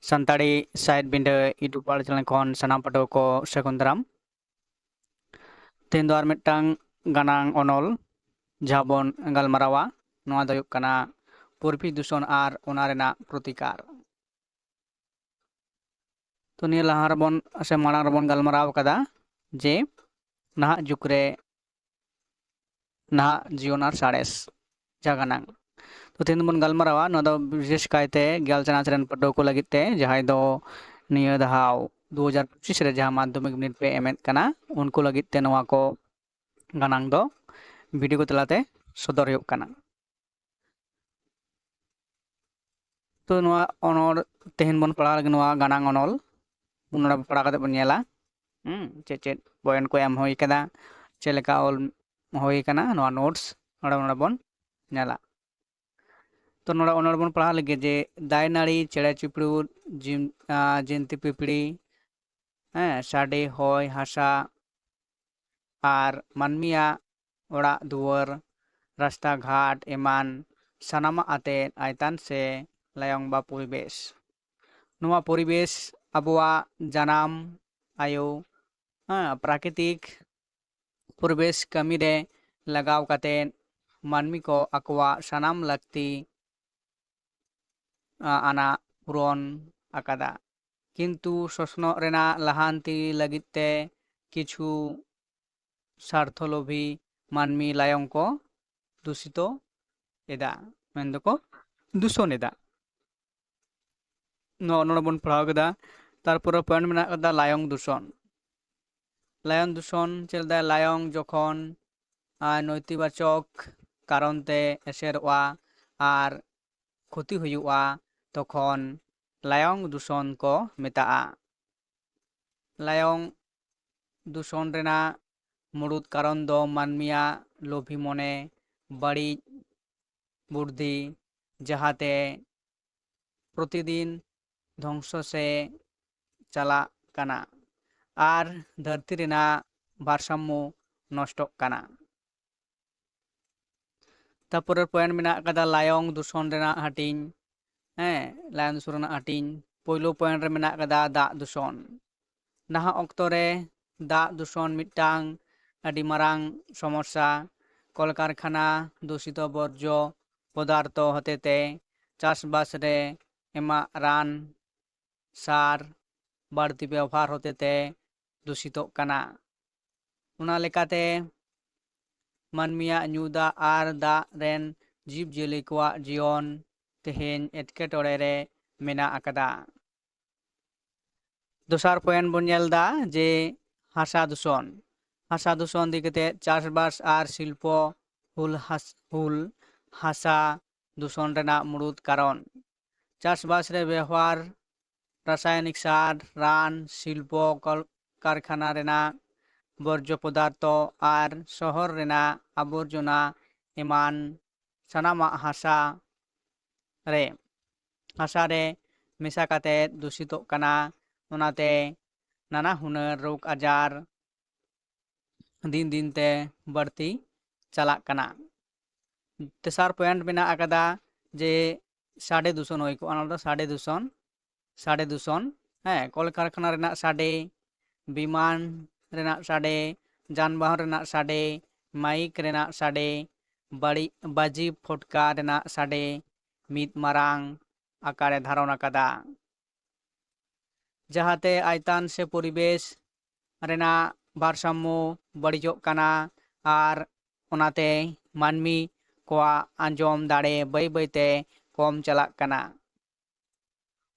santari side binde itu pala jalan kon sanam pada ko sekundram. Tendoar metang ganang onol. Jabon gal marawa noa dayuk kana purpi duson ar onarena prutikar. Tuni lahar bon se malang rabon gal marawa kada. Je nah jukre nah jionar sares jaganang. ᱛᱚ ᱛᱮᱦᱮᱧ ᱫᱚᱵᱚᱱ ᱜᱟᱞᱢᱟᱨᱟᱣᱟ ᱱᱚᱣᱟ ᱫᱚ ᱵᱤᱥᱮᱥ ᱠᱟᱭᱛᱮ ᱜᱮᱞ ᱪᱟᱱᱟᱪ ᱨᱮᱱ ᱯᱟᱹᱴᱷᱩᱣᱟᱹ ᱠᱚ ᱞᱟᱹᱜᱤᱫ ᱛᱮ ᱡᱟᱦᱟᱸᱭ ᱫᱚ ᱱᱤᱭᱟᱹ ᱫᱷᱟᱣ ᱫᱩ ᱦᱟᱡᱟᱨ ᱯᱚᱸᱪᱤᱥ ᱨᱮ ᱡᱟᱦᱟᱸ ᱢᱟᱫᱽᱫᱷᱚᱢᱤᱠ ᱵᱤᱱᱤᱰ ᱯᱮ ᱮᱢᱮᱫ ᱠᱟᱱᱟ ᱩᱱᱠᱩ ᱞᱟᱹᱜᱤᱫ ᱛᱮ ᱱᱚᱣᱟ ᱠᱚ ᱜᱟᱱᱟᱝ ᱫᱚ ᱵᱷᱤᱰᱤᱭᱳ ᱛᱟᱞᱟᱛᱮ ᱥᱚᱫᱚᱨ ᱦᱩᱭᱩᱜ ᱠᱟᱱᱟ ᱛᱚ ᱱᱚᱣᱟ ᱚᱱᱚᱞ ᱛᱮᱦᱮᱧ ᱵᱚᱱ ᱯᱟᱲᱦᱟᱣ ᱞᱟᱹᱜᱤᱫ ᱱᱚᱣᱟ ᱜᱟᱱᱟᱝ ᱚᱱᱚᱞ ᱱᱚᱰᱮ ᱯᱟᱲᱦᱟᱣ ᱠᱟᱛᱮ ᱵᱚᱱ ᱧᱮᱞᱟ ᱦᱩᱸ ᱪᱮᱫ ᱪᱮᱫ ᱯᱚᱭᱮᱱᱴ ᱠᱚ ᱮᱢ ᱦᱩᱭ ᱠᱟᱫᱟ ᱪᱮᱫ ᱞᱮᱠᱟ ᱚᱞ ᱦᱩᱭ ᱠᱟᱱᱟ ᱱᱚᱣᱟ ᱱᱳᱴᱥ ᱱᱚᱰᱮ ᱱᱚᱰᱮ ᱵᱚᱱ ᱧᱮᱞᱟ તો ઓનર પણ પઢા લગે દાયનાળી ચેડા ચીપડું જયંતી પીપળી হ্যাঁ সাডে হয় হাসা আর মানমিয়া ওড়া দুয়ার রাস্তাঘাট এমান সানামা আতে আয়তান সে লায়ংবা পরিবেশ নোয়া পরিবেশ আবহাওয়া জানাম আয়ো হ্যাঁ প্রাকৃতিক পরিবেশ কামিরে লাগাও কাতে মানমি কো আকোয়া সানাম লাগতি ᱟᱱᱟ ᱯᱩᱨᱚᱱ ᱟᱠᱟᱫᱟ ᱠᱤᱱᱛᱩ ᱥᱚᱥᱱᱚᱜ ᱨᱮᱱᱟᱜ ᱞᱟᱦᱟᱱᱛᱤ ᱞᱟᱹᱜᱤᱫ ᱛᱮ ᱠᱤᱪᱷᱩ ᱥᱟᱨᱛᱷᱚᱞᱳᱵᱷᱤ ᱢᱟᱹᱱᱢᱤ ᱞᱟᱭᱚᱝ ᱠᱚ ᱫᱩᱥᱤᱛᱚ ᱮᱫᱟ ᱢᱮᱱᱫᱚᱠᱚ ᱫᱩᱥᱚᱱ ᱮᱫᱟ ᱱᱚᱜᱼᱚ ᱱᱚᱰᱮ ᱵᱚᱱ ᱯᱟᱲᱦᱟᱣ ᱠᱮᱫᱟ ᱛᱟᱨᱯᱚᱨᱮ ᱯᱚᱭᱮᱱᱴ ᱢᱮᱱᱟᱜ ᱟᱠᱟᱫᱟ ᱞᱟᱭᱚᱝ ᱫᱩᱥᱚᱱ ᱞᱟᱭᱚᱝ ᱫᱩᱥᱚᱱ ᱪᱮᱫ ᱞᱮᱫᱟ ᱞᱟᱭᱚᱝ ᱡᱚᱠᱷᱚᱱ ᱱᱳᱭᱛᱤᱵᱟᱪᱚᱠ ᱠᱟᱨᱚᱱ ᱛᱮ ᱮᱥᱮᱨᱚᱜᱼᱟ ᱟᱨ ᱠᱷᱚᱛᱤ ᱦᱩᱭᱩᱜᱼᱟ ᱛᱚᱠᱷᱚᱱ ᱞᱟᱭᱚᱝ ᱫᱩᱥᱚᱱ ᱠᱚ ᱢᱮᱛᱟᱜᱼᱟ ᱞᱟᱭᱚᱝ ᱫᱩᱥᱚᱱ ᱨᱮᱱᱟᱜ ᱢᱩᱲᱩᱫ ᱠᱟᱨᱚᱱ ᱫᱚ ᱢᱟᱹᱱᱢᱤᱭᱟᱜ ᱞᱳᱵᱷᱤ ᱢᱚᱱᱮ ᱵᱟᱹᱲᱤᱡ ᱵᱩᱨᱫᱷᱤ ᱡᱟᱦᱟᱸᱛᱮ ᱯᱨᱚᱛᱤᱫᱤᱱ ᱫᱷᱚᱝᱥᱚ ᱥᱮ ᱪᱟᱞᱟᱜ ᱠᱟᱱᱟ ᱟᱨ ᱫᱷᱟᱹᱨᱛᱤ ᱨᱮᱱᱟᱜ ᱵᱷᱟᱨᱥᱟᱢᱢᱚ ᱱᱚᱥᱴᱚᱜ ᱠᱟᱱᱟ ᱛᱟᱨᱯᱚᱨᱮ ᱯᱚᱭᱮᱱᱴ ᱢᱮᱱᱟᱜ ᱟᱠᱟᱫᱟ ᱞᱟᱭᱚᱝ ᱫᱩᱥᱚᱱ ᱨᱮᱱᱟᱜ ᱦᱟᱹᱴᱤᱧ ᱦᱮᱸ ᱞᱟᱭᱚᱝ ᱫᱩᱥᱚᱱ ᱨᱮᱱᱟᱜ ᱦᱟᱹᱴᱤᱧ ᱯᱳᱭᱞᱳ ᱯᱚᱭᱮᱱᱴ ᱨᱮ ᱢᱮᱱᱟᱜ ᱠᱟᱫᱟ ᱫᱟᱜ ᱫᱩᱥᱚᱱ ᱱᱟᱦᱟᱜ ᱚᱠᱛᱚ ᱨᱮ ᱫᱟᱜ ᱫᱩᱥᱚᱱ ᱢᱤᱫᱴᱟᱝ ᱟᱹᱰᱤ ᱢᱟᱨᱟᱝ ᱥᱚᱢᱚᱥᱥᱟ ᱠᱚᱞᱠᱟᱨᱠᱷᱟᱱᱟ ᱫᱩᱥᱤᱛᱚ ᱵᱚᱨᱡᱚ ᱯᱚᱫᱟᱨᱛᱷᱚ ᱦᱚᱛᱮᱛᱮ ᱪᱟᱥᱵᱟᱥ ᱨᱮ ᱮᱢᱟᱜ ᱨᱟᱱ ᱥᱟᱨ ᱵᱟᱹᱲᱛᱤ ᱵᱮᱣᱦᱟᱨ ᱦᱚᱛᱮᱛᱮ ᱫᱩᱥᱤᱛᱚᱜ ᱠᱟᱱᱟ ᱚᱱᱟ ᱞᱮᱠᱟᱛᱮ ᱢᱟᱹᱱᱢᱤᱭᱟᱜ ᱧᱩ ᱫᱟᱜ ᱟᱨ ᱫᱟᱜ ᱨᱮᱱ ᱡᱤᱵᱽᱼᱡᱤᱭᱟᱹᱞᱤ ᱠᱚᱣᱟᱜ ᱡᱤᱭᱚᱱ ᱛᱮᱦᱮᱧ ᱮᱴᱠᱮᱴᱚᱬᱮ ᱨᱮ ᱢᱮᱱᱟᱜ ᱟᱠᱟᱫᱟ ᱫᱚᱥᱟᱨ ᱯᱚᱭᱮᱱᱴ ᱵᱚᱱ ᱧᱮᱞ ᱮᱫᱟ ᱡᱮ ᱦᱟᱥᱟ ᱫᱩᱥᱚᱱ ᱦᱟᱥᱟ ᱫᱩᱥᱚᱱ ᱤᱫᱤ ᱠᱟᱛᱮᱫ ᱪᱟᱥᱵᱟᱥ ᱟᱨ ᱥᱤᱞᱯᱚ ᱦᱩᱞ ᱦᱟᱥ ᱦᱩᱞ ᱦᱟᱥᱟ ᱫᱩᱥᱚᱱ ᱨᱮᱱᱟᱜ ᱢᱩᱲᱩᱫ ᱠᱟᱨᱚᱱ ᱪᱟᱥᱵᱟᱥ ᱨᱮ ᱵᱮᱣᱦᱟᱨ ᱨᱟᱥᱟᱭᱚᱱᱤᱠ ᱥᱟᱨ ᱨᱟᱱ ᱥᱤᱞᱯᱚ ᱠᱟᱨᱠᱷᱟᱱᱟ ᱨᱮᱱᱟᱜ ᱵᱚᱨᱡᱚ ᱯᱚᱫᱟᱨᱛᱷᱚ ᱟᱨ ᱥᱚᱦᱚᱨ ᱨᱮᱱᱟᱜ ᱟᱵᱚᱨᱡᱚᱱᱟ ᱮᱢᱟᱱ ᱥᱟᱱᱟᱢᱟᱜ ᱦᱟᱥᱟ ᱨᱮ ᱦᱟᱥᱟ ᱨᱮ ᱢᱮᱥᱟ ᱠᱟᱛᱮᱫ ᱫᱩᱥᱤᱛᱚᱜ ᱠᱟᱱᱟ ᱚᱱᱟᱛᱮ ᱱᱟᱱᱟ ᱦᱩᱱᱟᱹᱨ ᱨᱳᱜᱽ ᱟᱡᱟᱨ ᱫᱤᱱ ᱫᱤᱱᱛᱮ ᱵᱟᱹᱲᱛᱤ ᱪᱟᱞᱟᱜ ᱠᱟᱱᱟ ᱛᱮᱥᱟᱨ ᱯᱚᱭᱮᱱᱴ ᱢᱮᱱᱟᱜ ᱟᱠᱟᱫᱟ ᱡᱮ ᱥᱟᱰᱮ ᱫᱩᱥᱚᱱ ᱦᱩᱭ ᱠᱚᱜᱼᱟ ᱚᱱᱟ ᱫᱚ ᱥᱟᱰᱮ ᱫᱩᱥᱚᱱ ᱥᱟᱰᱮ ᱫᱩᱥᱚᱱ ᱦᱮᱸ ᱠᱚᱞᱠᱟᱨᱠᱷᱟᱱᱟ ᱨᱮᱱᱟᱜ ᱥᱟᱰᱮ ᱵᱤᱢᱟᱱ ᱨᱮᱱᱟᱜ ᱥᱟᱰᱮ ᱡᱟᱱᱵᱟᱦᱚᱱ ᱨᱮᱱᱟᱜ ᱥᱟᱰᱮ ᱢᱟᱭᱤᱠ ᱨᱮᱱᱟᱜ ᱥᱟᱰᱮ ᱵᱟᱹᱲᱤᱡ ᱵᱟᱹᱡᱤ ᱯᱷᱚᱴᱠᱟ ᱨᱮᱱᱟᱜ ᱥᱟᱰᱮ ᱢᱤᱫ ᱢᱟᱨᱟᱝ ᱟᱠᱟᱨᱮ ᱫᱷᱟᱨᱚᱱ ᱟᱠᱟᱫᱟ ᱡᱟᱦᱟᱸᱛᱮ ᱟᱭᱛᱟᱱ ᱥᱮ ᱯᱚᱨᱤᱵᱮᱥ ᱨᱮᱱᱟᱜ ᱵᱷᱟᱨᱥᱟᱢᱢᱚ ᱵᱟᱹᱲᱤᱡᱚᱜ ᱠᱟᱱᱟ ᱟᱨ ᱚᱱᱟᱛᱮ ᱢᱟᱹᱱᱢᱤ ᱠᱚᱣᱟᱜ ᱟᱸᱡᱚᱢ ᱫᱟᱲᱮ ᱵᱟᱹᱭ ᱵᱟᱹᱭᱛᱮ ᱠᱚᱢ ᱪᱟᱞᱟᱜ ᱠᱟᱱᱟ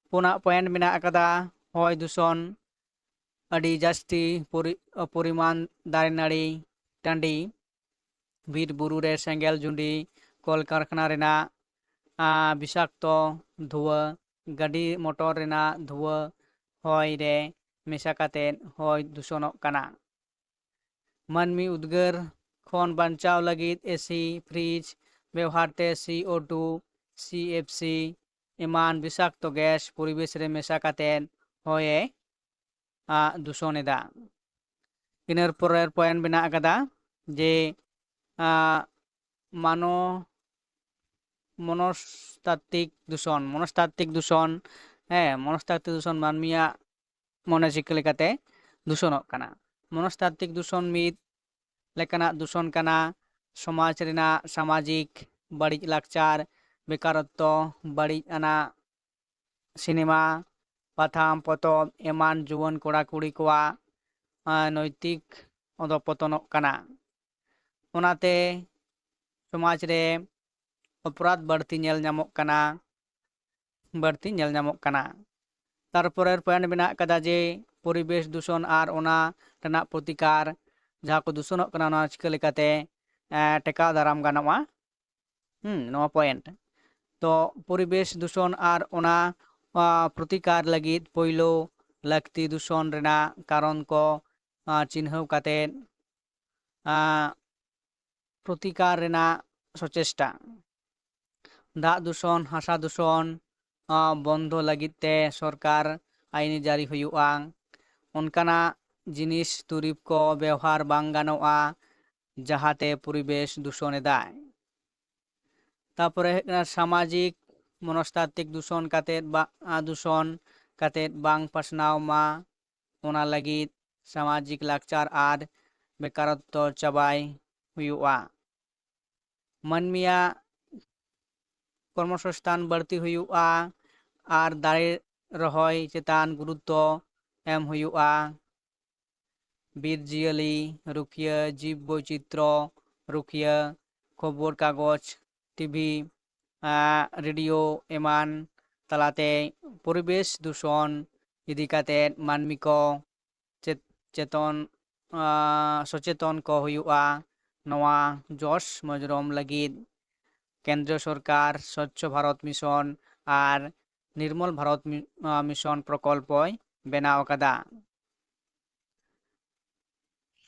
ᱯᱩᱱᱟᱜ ᱯᱚᱭᱮᱱᱴ ᱢᱮᱱᱟᱜ ᱟᱠᱟᱫᱟ ᱦᱚᱭ ᱫᱩᱥᱚᱱ ᱟᱹᱰᱤ ᱡᱟᱹᱥᱛᱤ ᱯᱚᱨᱤᱢᱟᱱ ᱫᱟᱨᱮ ᱱᱟᱹᱲᱤ ᱴᱟᱺᱰᱤ ᱵᱤᱨ ᱵᱩᱨᱩ ᱨᱮ ᱥᱮᱸᱜᱮᱞ ᱡᱩᱸᱰᱤ ᱠᱚᱞ ᱠᱟᱨᱠᱷᱟᱱᱟ ᱨᱮᱱᱟᱜ विषाक्त धुआ गाड़ी मोटर रेना धुआ हयरे मेसा हय दूषण मानमी उदगर खन बचाव लगे एसी फ्रीज व्यवहार सी ओ टू सी एफ़ सी इमान विषाक्त गैस परिवेश मेसा हये दूषण इनपर पॉइंट बना जे मानव মনস্তাত্ত্বিক দূষণ মনস্তাত্ত্বিক দূষণ হ্যাঁ মনস্তাত্ত্বিক দূষণ মানমিয়া ᱢᱚᱱᱮᱡᱤᱠ ᱞᱮᱠᱟᱛᱮ ᱫᱩᱥᱚᱱᱚᱜ ᱠᱟᱱᱟ ᱢᱚᱱᱚᱥᱛᱟᱛᱛᱤᱠ ᱫᱩᱥᱚᱱ ᱢᱤᱫ ᱞᱮᱠᱟᱱᱟᱜ ᱫᱩᱥᱚᱱ ᱠᱟᱱᱟ ᱥᱚᱢᱟᱡᱽ ᱨᱮᱱᱟᱜ ᱥᱟᱢᱟᱡᱤᱠ ᱵᱟᱹᱲᱤᱡ ᱞᱟᱠᱪᱟᱨ ᱵᱮᱠᱟᱨᱚᱛᱛᱚ ᱵᱟᱹᱲᱤᱡ ᱟᱱᱟᱜ ᱥᱤᱱᱮᱢᱟ ᱯᱟᱛᱷᱟᱢ ᱯᱚᱛᱚᱵ ᱮᱢᱟᱱ ᱡᱩᱣᱟᱹᱱ ᱠᱚᱲᱟ ᱠᱩᱲᱤ ᱠᱚᱣᱟᱜ ᱱᱳᱭᱛᱤᱠ ᱚᱫᱚᱯᱚᱛᱚᱱᱚᱜ ᱠᱟᱱᱟ ᱚᱱᱟᱛᱮ ᱥᱚᱢᱟᱡᱽ ᱨᱮ অপরাধ বাড়তি নেল ᱧᱟᱢᱚᱜ বাড়তি নেল ᱧᱟᱢᱚᱜ ᱠᱟᱱᱟ তারপরের পয়েন্ট মেনা কাদা যে পরিবেশ দূষণ আর ওনা প্রতিকার যা ᱠᱚ ᱫᱩᱥᱚᱱᱚᱜ ᱠᱟᱱᱟ ᱚᱱᱟ ᱪᱤᱠᱟᱹ ᱞᱮᱠᱟᱛᱮ ᱴᱮᱠᱟᱣ পয়েন্ট তো পরিবেশ দূষণ আর ওনা প্রতিকার লাগি পৈলো লাগতি দূষণ ᱨᱮᱱᱟᱜ কারণ ক চিহ্নও কাতে প্রতিকার রেনা সচেষ্টা ᱫᱟᱜ ᱫᱩᱥᱚᱱ ᱦᱟᱥᱟ ᱫᱩᱥᱚᱱ ᱵᱚᱱᱫᱚ ᱞᱟᱹᱜᱤᱫ ᱛᱮ ᱥᱚᱨᱠᱟᱨ ᱟᱭᱤᱱ ᱡᱟᱹᱨᱤ ᱦᱩᱭᱩᱜᱼᱟ ᱚᱱᱠᱟᱱᱟᱜ ᱡᱤᱱᱤᱥ ᱫᱩᱨᱤᱵ ᱠᱚ ᱵᱮᱣᱦᱟᱨ ᱵᱟᱝ ᱜᱟᱱᱚᱜᱼᱟ ᱡᱟᱦᱟᱸᱛᱮ ᱯᱚᱨᱤᱵᱮᱥ ᱫᱩᱥᱚᱱ ᱮᱫᱟᱭ ᱛᱟᱯᱚᱨᱮ ᱦᱩᱭᱩᱜ ᱠᱟᱱᱟ ᱥᱟᱢᱟᱡᱤᱠ মনস্তাত্ত্বিক দূষণ কাতেদ বা দূষণ কাতেদ বাং পাসনাও মা ওনা লাগি সামাজিক লাকচার আর বেকারত্ব চাবাই হুইয়া মানমিয়া ᱠᱚᱨᱢᱚᱥᱚᱝᱥᱛᱷᱟᱱ ᱵᱟᱹᱲᱛᱤ ᱦᱩᱭᱩᱜᱼᱟ ᱟᱨ ᱫᱟᱨᱮ ᱨᱚᱦᱚᱭ ᱪᱮᱛᱟᱱ ᱜᱩᱨᱩᱛᱛᱚ ᱮᱢ ᱦᱩᱭᱩᱜᱼᱟ ᱵᱤᱨ ᱡᱤᱭᱟᱹᱞᱤ ᱨᱩᱠᱷᱤᱭᱟᱹ ᱡᱤᱵᱽ ᱵᱳᱭᱪᱤᱛᱨᱚ ᱨᱩᱠᱷᱤᱭᱟᱹ ᱠᱷᱚᱵᱚᱨ ᱠᱟᱜᱚᱡᱽ ᱴᱤᱵᱷᱤ ᱨᱮᱰᱤᱭᱳ ᱮᱢᱟᱱ ᱛᱟᱞᱟᱛᱮ ᱯᱚᱨᱤᱵᱮᱥ ᱫূষᱚᱱ ᱤᱫᱤ ᱠᱟᱛᱮᱫ ᱢᱟᱹᱱᱢᱤ ᱠᱚ ᱪᱮᱛᱚᱱ ᱥᱚᱪᱮᱛᱚᱱ ᱠᱚ ᱦᱩᱭᱩᱜᱼᱟ ᱱᱚᱣᱟ ᱡᱚᱥ ᱢᱚᱡᱽᱨᱚᱢ ᱞᱟᱹᱜᱤᱫ কেন্দ্রীয় সরকার, স্বচ্ছ ভারত মিশন আর নির্মল ভারত মিশন প্রকল্প বেনা ওকাদা।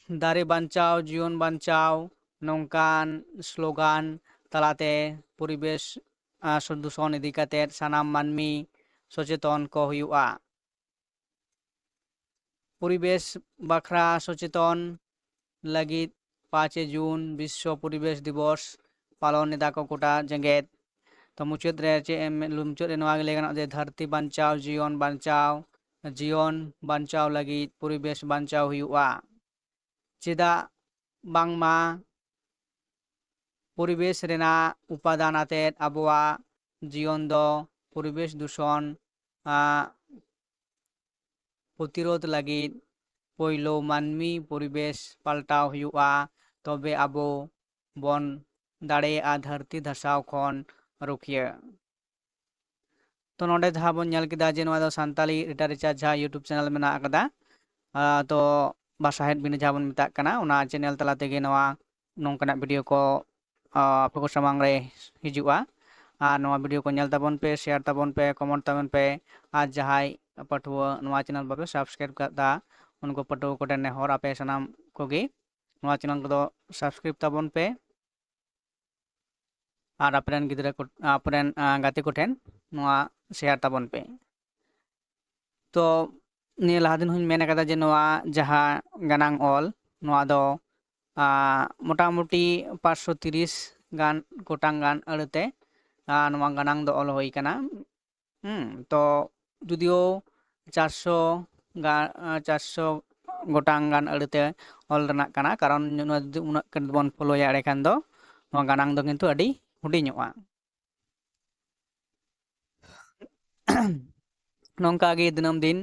দাড়ি বাঞ্চাও জীবন বাঞ্চাও নৌকান, স্লোগান, তালাতে পরিবেশ দূষণ ইদিকাতের সানাম মানমি, সচেতন কুয়া পরিবেশ বাখরা সচেতন লাগিত পাঁচে জুন বিশ্ব পরিবেশ দিবস પાલનદાકો કોટા જંગેત તો મુચેત રહે છે ᱨᱮ લુમચુર એનો આગ લેગન જે ધરતી બચાવ જીવન બચાવ જીવન બચાવ લગી પરિવેશ બચાવ હુઆ ચેદા બાંગમા পরিবেশ রেনা উপাদান আতে আবহাওয়া জীবন দ পরিবেশ দূষণ প্রতিরোধ লাগি পইলো মানমি পরিবেশ পাল্টাও হুয়া তবে আবো বন ᱫᱟᱲᱮᱭᱟᱜᱼᱟ ᱫᱷᱟᱹᱨᱛᱤ ᱫᱷᱟᱥᱟᱣ ᱠᱷᱚᱱ ᱨᱩᱠᱷᱤᱭᱟᱹ ᱛᱚ ᱱᱚᱰᱮ ᱡᱟᱦᱟᱸ ᱵᱚᱱ ᱧᱮᱞ ᱠᱮᱫᱟ ᱡᱮ ᱱᱚᱣᱟ ᱫᱚ ᱥᱟᱱᱛᱟᱞᱤ ᱞᱤᱴᱟᱨᱮᱪᱟᱨ ᱡᱟᱦᱟᱸ ᱤᱭᱩᱴᱩᱵᱽ ᱪᱮᱱᱮᱞ ᱢᱮᱱᱟᱜ ᱟᱠᱟᱫᱟ ᱛᱚ ᱵᱟᱥᱟᱦᱮᱫ ᱵᱤᱱᱟᱹ ᱡᱟᱦᱟᱸ ᱵᱚᱱ ᱢᱮᱛᱟᱜ ᱠᱟᱱᱟ ᱚᱱᱟ ᱪᱮᱱᱮᱞ ᱛᱟᱞᱟ ᱛᱮᱜᱮ ᱱᱚᱣᱟ ᱱᱚᱝᱠᱟᱱᱟᱜ ᱵᱷᱤᱰᱤᱭᱳ ᱠᱚ ᱟᱯᱮ ᱠᱚ ᱥᱟᱢᱟᱝ ᱨᱮ ᱦᱤᱡᱩᱜᱼᱟ ᱟᱨ ᱱᱚᱣᱟ ᱵᱷᱤᱰᱤᱭᱳ ᱠᱚ ᱧᱮᱞ ᱛᱟᱵᱚᱱ ᱯᱮ ᱥᱮᱭᱟᱨ ᱛᱟᱵᱚᱱ ᱯᱮ ᱠᱚᱢᱮᱱᱴ ᱛᱟᱵᱚᱱ ᱯᱮ ᱟᱨ ᱡᱟᱦᱟᱸᱭ ᱯᱟᱹᱴᱷᱩᱣᱟᱹ ᱱᱚᱣᱟ ᱪᱮᱱᱮᱞ ᱵᱟᱯᱮ ᱥᱟᱵᱥᱠᱨᱟᱭᱤᱵ ᱠᱟᱫᱟ ᱩᱱᱠᱩ ᱯᱟᱹᱴᱷᱩᱣᱟᱹ ᱠᱚᱴᱷᱮᱱ ᱱᱮᱦᱚᱨ ᱟᱯᱮ ᱥᱟᱱᱟᱢ ᱠᱚᱜᱮ ᱱᱚᱣᱟ ᱪᱮᱱᱮᱞ ᱠᱚᱫᱚ ᱥᱟᱵᱥᱠᱨᱟᱭᱤᱵ ᱛᱟᱵᱚᱱ ᱯᱮ ᱟᱨ ᱟᱯᱮᱨᱮᱱ ᱜᱤᱫᱽᱨᱟᱹ ᱠᱚ ᱟᱯᱮᱨᱮᱱ ᱜᱟᱛᱮ ᱠᱚᱴᱷᱮᱱ ᱱᱚᱣᱟ ᱥᱮᱭᱟᱨ ᱛᱟᱵᱚᱱ ᱯᱮ ᱛᱚ ᱱᱤᱭᱟᱹ ᱞᱟᱦᱟ ᱫᱤᱱ ᱦᱚᱸᱧ ᱢᱮᱱ ᱟᱠᱟᱫᱟ ᱡᱮ ᱱᱚᱣᱟ ᱡᱟᱦᱟᱸ ᱜᱟᱱᱟᱝ ᱚᱞ ᱱᱚᱣᱟ ᱫᱚ ᱢᱚᱴᱟᱢᱩᱴᱤ ᱯᱟᱸᱪᱥᱚ ᱛᱤᱨᱤᱥ ᱜᱟᱱ ᱜᱚᱴᱟᱝ ᱜᱟᱱ ᱟᱹᱲᱟᱹᱛᱮ ᱱᱚᱣᱟ ᱜᱟᱱᱟᱝ ᱫᱚ ᱚᱞ ᱦᱩᱭ ᱟᱠᱟᱱᱟ ᱦᱩᱸ ᱛᱚ ᱡᱩᱫᱤᱭᱳ ᱪᱟᱨᱥᱚ ᱜᱟᱱ ᱪᱟᱨᱥᱚ ᱜᱚᱴᱟᱝ ᱜᱟᱱ ᱟᱹᱲᱟᱹᱛᱮ ᱚᱞ ᱨᱮᱱᱟᱜ ᱠᱟᱱᱟ ᱠᱟᱨᱚᱱ ᱱᱚᱣᱟ ᱡᱩᱫᱤ ᱩᱱᱟᱹᱜ ᱵᱚᱱ ᱯᱷᱳᱞᱳᱭᱟ ᱮᱸᱰᱮᱠᱷᱟᱱ ᱫᱚ ᱱᱚᱣᱟ ᱜᱟᱱᱟᱝ ᱫᱚ ᱠᱤᱱᱛᱩ ᱟᱹᱰᱤ ᱦᱩᱰᱤᱧᱚᱜᱼᱟ ᱱᱚᱝᱠᱟ ᱜᱮ ᱫᱤᱱᱟᱹᱢ ᱫᱤᱱ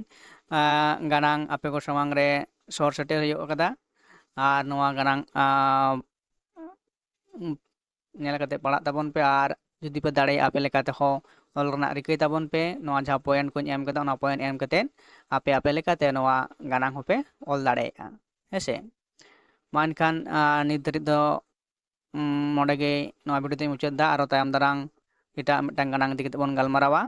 ᱜᱟᱱᱟᱝ ᱟᱯᱮ ᱠᱚ ᱥᱟᱢᱟᱝ ᱨᱮ ᱥᱚᱦᱚᱨ ᱥᱮᱴᱮᱨ ᱦᱩᱭᱩᱜ ᱟᱠᱟᱫᱟ ᱟᱨ ᱱᱚᱣᱟ ᱜᱟᱱᱟᱝ ᱧᱮᱞ ᱠᱟᱛᱮ ᱯᱟᱲᱦᱟᱜ ᱛᱟᱵᱚᱱ ᱯᱮ ᱟᱨ ᱡᱩᱫᱤ ᱯᱮ ᱫᱟᱲᱮᱭᱟᱜᱼᱟ ᱟᱯᱮ ᱞᱮᱠᱟ ᱛᱮᱦᱚᱸ ᱚᱞ ᱨᱮᱱᱟᱜ ᱨᱤᱠᱟᱹᱭ ᱛᱟᱵᱚᱱ ᱯᱮ ᱱᱚᱣᱟ ᱡᱟᱦᱟᱸ ᱯᱚᱭᱮᱱᱴ ᱠᱚᱧ ᱮᱢ ᱠᱟᱫᱟ ᱚᱱᱟ ᱯᱚᱭᱮᱱᱴ ᱮᱢ ᱠᱟᱛᱮ ᱟᱯᱮ ᱟᱯᱮ ᱞᱮᱠᱟᱛᱮ ᱱᱚᱣᱟ ᱜᱟᱱᱟᱝ ᱦᱚᱸᱯᱮ ᱚᱞ ᱫᱟᱲᱮᱭᱟᱜᱼᱟ ᱦᱮᱸᱥᱮ ᱢᱟ ᱮᱱᱠᱷᱟᱱ ᱱᱤᱛ ᱫᱷᱟᱹᱨᱤᱡ ᱫᱚ ᱱᱚᱰᱮ ᱜᱮ ᱱᱚᱣᱟ ᱵᱷᱤᱰᱤᱭᱳ ᱛᱮᱧ ᱢᱩᱪᱟᱹᱫ ᱮᱫᱟ ᱟᱨᱚ ᱛᱟᱭᱚᱢ ᱫᱟᱨᱟᱢ ᱮᱴᱟᱜ ᱢᱤᱫᱴᱟᱝ ᱜᱟᱱᱟᱝ ᱤᱫᱤ ᱠᱟᱛᱮ ᱵᱚᱱ ᱜᱟᱞᱢᱟᱨᱟᱣᱟ